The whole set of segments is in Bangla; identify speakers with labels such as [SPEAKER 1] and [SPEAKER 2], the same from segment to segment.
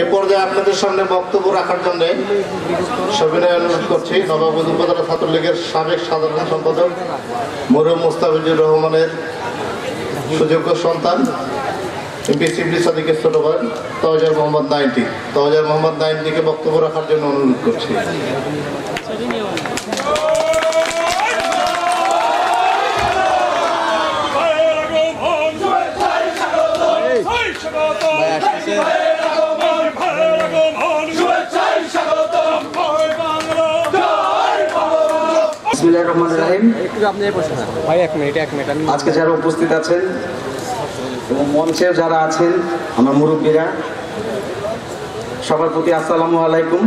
[SPEAKER 1] এ পর্যায়ে আপনাদের সামনে বক্তব্য রাখার জন্য সবিনয় অনুরোধ করছি। নবাবগঞ্জ উপজেলা ছাত্রলীগের সাবেক সাধারণ সম্পাদক মরুম মুস্তাফিজুর রহমানের সুযোগ্য সন্তান এমপি সিবলি সাদিকের ছোট ভাই তহজার মোহাম্মদ নাইনটি। তহজার মোহাম্মদ নাইনটিকে বক্তব্য রাখার জন্য অনুরোধ করছি।
[SPEAKER 2] বিসমিল্লাহির রহমানির রহিম।
[SPEAKER 3] একটু আপনি বসে ভাই এক মিনিট এক মিনিট আমি
[SPEAKER 2] আজকে যারা উপস্থিত আছেন এবং মঞ্চে যারা আছেন আমার মুরব্বীরা সবার প্রতি আসসালামু আলাইকুম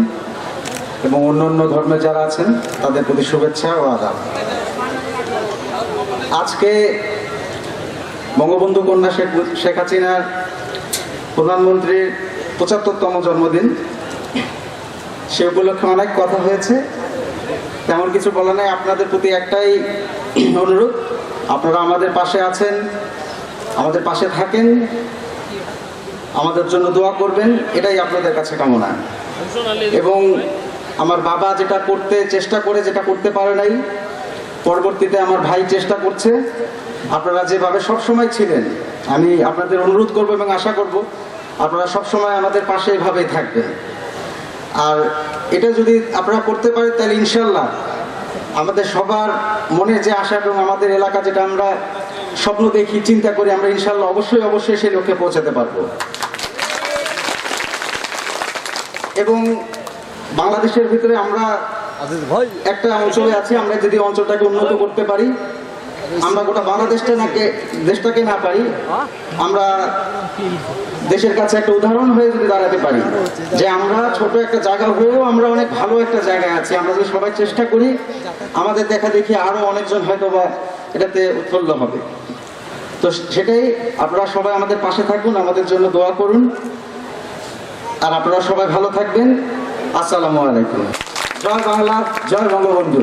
[SPEAKER 2] এবং অন্য অন্য ধর্মের যারা আছেন তাদের প্রতি শুভেচ্ছা ও আদাব। আজকে বঙ্গবন্ধু কন্যা শেখ শেখ হাসিনার প্রধানমন্ত্রীর পঁচাত্তরতম জন্মদিন। সে উপলক্ষে অনেক কথা হয়েছে। তেমন কিছু বলা নাই। আপনাদের প্রতি একটাই অনুরোধ, আপনারা আমাদের পাশে আছেন, আমাদের পাশে থাকেন, আমাদের জন্য দোয়া করবেন, এটাই আপনাদের কাছে কামনা। এবং আমার বাবা যেটা করতে চেষ্টা করে, যেটা করতে পারে নাই, পরবর্তীতে আমার ভাই চেষ্টা করছে। আপনারা যেভাবে সবসময় ছিলেন, আমি আপনাদের অনুরোধ করব এবং আশা করব আপনারা সবসময় আমাদের পাশে এভাবেই থাকবেন। আর এটা যদি আপনারা করতে পারেন তাহলে ইনশাল্লাহ আমাদের সবার মনে যে আশা এবং আমাদের এলাকা যেটা আমরা স্বপ্ন দেখি চিন্তা করি আমরা ইনশাল্লাহ অবশ্যই অবশ্যই সেই লক্ষ্যে পৌঁছাতে পারব। এবং বাংলাদেশের ভিতরে আমরা একটা অঞ্চলে আছি আমরা যদি অঞ্চলটাকে উন্নত করতে পারি আমরা গোটা বাংলাদেশটা নাকে, দেশটাকে না পারি, আমরা দেশের কাছে একটা উদাহরণ হয়ে যদি দাঁড়াতে পারি, যে আমরা ছোট একটা জায়গা হয়েও আমরা অনেক ভালো একটা জায়গায় আছি, আমরা যদি সবাই চেষ্টা করি, আমাদের দেখা দেখি আরও অনেকজন হয়তো বা এটাতে উৎফুল্ল হবে। তো সেটাই আপনারা সবাই আমাদের পাশে থাকুন, আমাদের জন্য দোয়া করুন। আর আপনারা সবাই ভালো থাকবেন। আসসালামু আলাইকুম। জয় বাংলা, জয় বঙ্গবন্ধু।